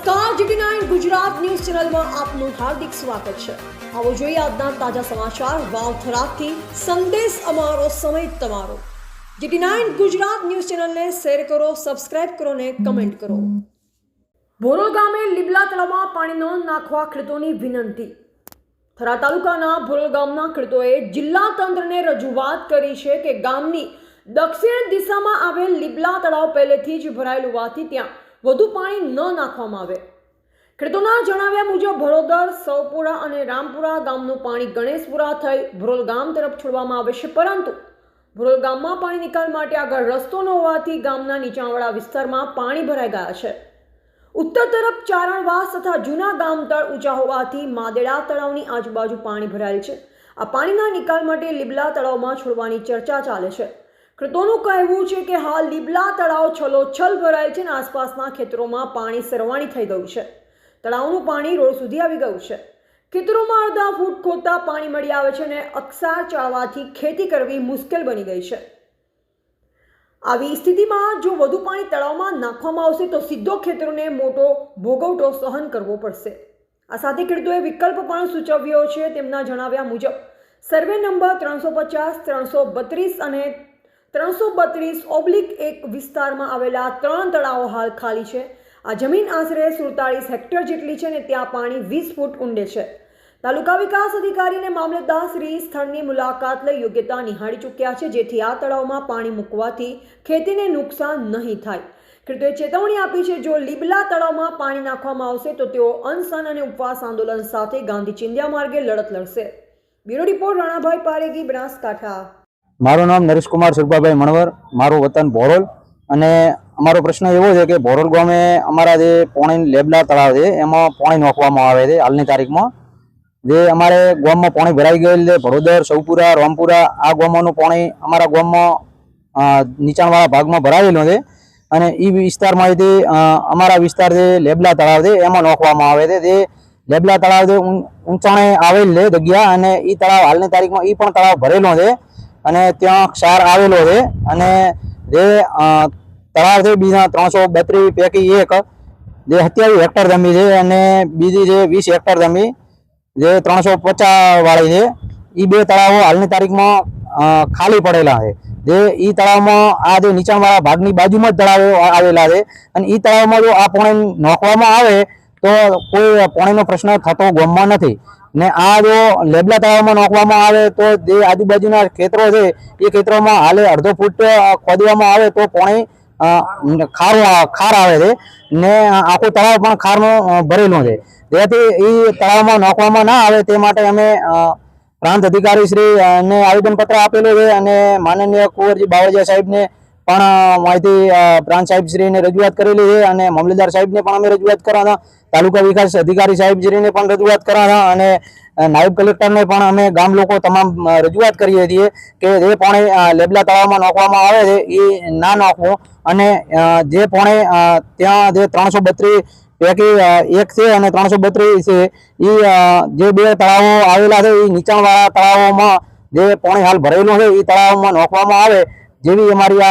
નમસ્કાર, GT nine Gujarat news ચેનલમાં આપનું હાર્દિક સ્વાગત છે. આવો જોઈએ આજના તાજા સમાચાર વાવથરાથી સંદેશ અમારો, સમય તમારો. જીટી નાઇન ગુજરાત ન્યૂઝ ચેનલને શેર કરો, સબસ્ક્રાઇબ કરો ને કમેન્ટ કરો. ભોરોલ ગામે લીબલા તળાવમાં પાણીનો નાખવા ખેડૂતોની વિનંતી. થરા તાલુકાના ભોરો ગામના ખેડૂતોએ જિલ્લા તંત્રને રજૂઆત કરી છે કે ગામની દક્ષિણ દિશામાં આવેલ લીબલા તળાવ પહેલેથી જ ભરાયેલું હોવાથી ત્યાં વધુ પાણી ન નાખવામાં આવે. ખેડૂતોના જણાવ્યા મુજબ, ભરોદર સૌપુરા અને રામપુરા ગામનું પાણી ગણેશપુરા થઈ ભરોલ ગામ તરફ છોડવામાં આવે છે. પરંતુ ભરોલ ગામમાં પાણી નિકાલ માટે આગળ રસ્તો ન હોવાથી ગામના નીચાણવાળા વિસ્તારમાં પાણી ભરાઈ ગયા છે. ઉત્તર તરફ ચારણવાસ તથા જૂના ગામતળ ઊંચા હોવાથી માદેડા તળાવની આજુબાજુ પાણી ભરાયેલ છે. આ પાણીના નિકાલ માટે લીબલા તળાવમાં છોડવાની ચર્ચા ચાલે છે. ખેડૂતોનું કહેવું છે કે હાલ લીબલા તળાવ છલોછલ ભરાયેલ છે અને આસપાસના ખેતરોમાં પાણી સરવાણી થઈ ગયું છે. તળાવનું પાણી રોડ સુધી આવી ગયું છે. ખેતરોમાં અડધા ફૂટ ખોદતા પાણી મળી આવે છે અને અક્ષાર ચાળવાથી ખેતી કરવી મુશ્કેલ બની ગઈ છે. આવી સ્થિતિમાં જો વધુ પાણી તળાવમાં નાખવામાં આવશે તો સીધો ખેતરોને મોટો ભોગવટો સહન કરવો પડશે. આ સાથે ખેડૂતોએ વિકલ્પ પણ સૂચવ્યો છે તેમના જણાવ્યા મુજબ, સર્વે નંબર ત્રણસો પચાસ, ત્રણસો બત્રીસ અને ત્રણસો બત્રીસ ઓબ્લિક એક વિસ્તારમાં આવેલા ત્રણ તળાવો હાલ ખાલી છે. આ જમીન આશરે સુડતાલીસ હેક્ટર જેટલી છે અને ત્યાં પાણી વીસ ફૂટ ઊંડે છે. તાલુકા વિકાસ અધિકારી અને મામલતદાર શ્રી સ્થળની મુલાકાત લઈ યોગ્યતા નિહાળી ચૂક્યા છે, જેથી આ તળાવમાં પાણી મૂકવાથી ખેતીને નુકસાન નહીં થાય. ખેડૂતોએ ચેતવણી આપી છે, જો લીબલા તળાવમાં પાણી નાખવામાં આવશે, તો તેઓ અનશન અને ઉપવાસ આંદોલન સાથે ગાંધી ચિંધ્યા માર્ગે લડત લડશે. Bureau report Ranabhai Paregi, Banaskantha. મારું નામ નરેશકુમાર સુરભાભાઈ મણવર મારું વતન ભોરોલ. અને અમારો પ્રશ્ન એવો છે કે ભોરોલ ગામે અમારા જે પોણી લેબલા તળાવ છે એમાં પોણી નાખવામાં આવે છે હાલની તારીખમાં. જે અમારે ગામમાં પાણી ભરાઈ ગયેલ છે ભડોદર સૌપુરા રામપુરા આ ગામોનું પાણી અમારા ગામમાં નીચાણવાળા ભાગમાં ભરાયેલું છે. અને એ વિસ્તારમાંથી અ, અમારા વિસ્તાર જે લેબલા તળાવ છે એમાં નાખવામાં આવે છે. જે લેબલા તળાવ જે ઊંચાણે આવેલ છે જગ્યા અને એ તળાવ હાલની તારીખમાં એ પણ તળાવ ભરેલો છે. અને ત્યાં ક્ષાર આવેલો છે. અને જે તળાવ છે બીજા ત્રણસો બત્રીસ પૈકી એક, જે સત્યાવીસ હેક્ટર જમી છે અને બીજી છે વીસ હેક્ટર જમી જે ત્રણસો પચાસ વાળી છે એ બે તળાવો હાલની તારીખમાં ખાલી પડેલા છે. જે ઈ તળાવમાં આ જે નીચાણવાળા ભાગની બાજુમાં જ તળાવો આવેલા છે. અને ઈ તળાવમાં જો આ પાણી નોખવામાં આવે તો કોઈ પાણીનો પ્રશ્ન થતો ગામમાં નથી. ને આ જો લેબલા તળાવમાં નાખવામાં આવે તો જે આજુબાજુના ખેતરો છે, એ ખેતરોમાં હાલે અડધો ફૂટ ખોદવામાં આવે તો પાણી ખાર ખાર આવે છે. ને આખું તળાવ પણ ખારનું ભરેલો ભરેલું છે. જેથી એ તળાવમાં નાખવામાં ના આવે તે માટે અમે પ્રાંત અધિકારી શ્રી ને આવેદનપત્ર આપેલું છે અને માનનીય કુંવરજી બાવળિયા સાહેબને પણ માહિતી પ્રાંત સાહેબ શ્રીને રજૂઆત કરેલી છે અને મામલતદાર સાહેબને પણ અમે રજૂઆત કરવા હતા તાલુકા વિકાસ અધિકારી સાહેબશ્રીને પણ રજૂઆત કરવા હતા અને નાયબ કલેક્ટરને પણ અમે ગામ લોકો તમામ રજૂઆત કરીએ છીએ કે જે પોણે લેબલા તળાવમાં નાખવામાં આવે છે એ ના નાખવો અને જે પોણે ત્યાં જે ત્રણસો બત્રીસ પૈકી એક છે અને ત્રણસો બત્રીસ છે એ જે બે તળાવો આવેલા છે એ નીચાણવાળા તળાવોમાં જે પાણી હાલ ભરેલું છે એ તળાવમાં નાખવામાં આવે જેવી અમારી આ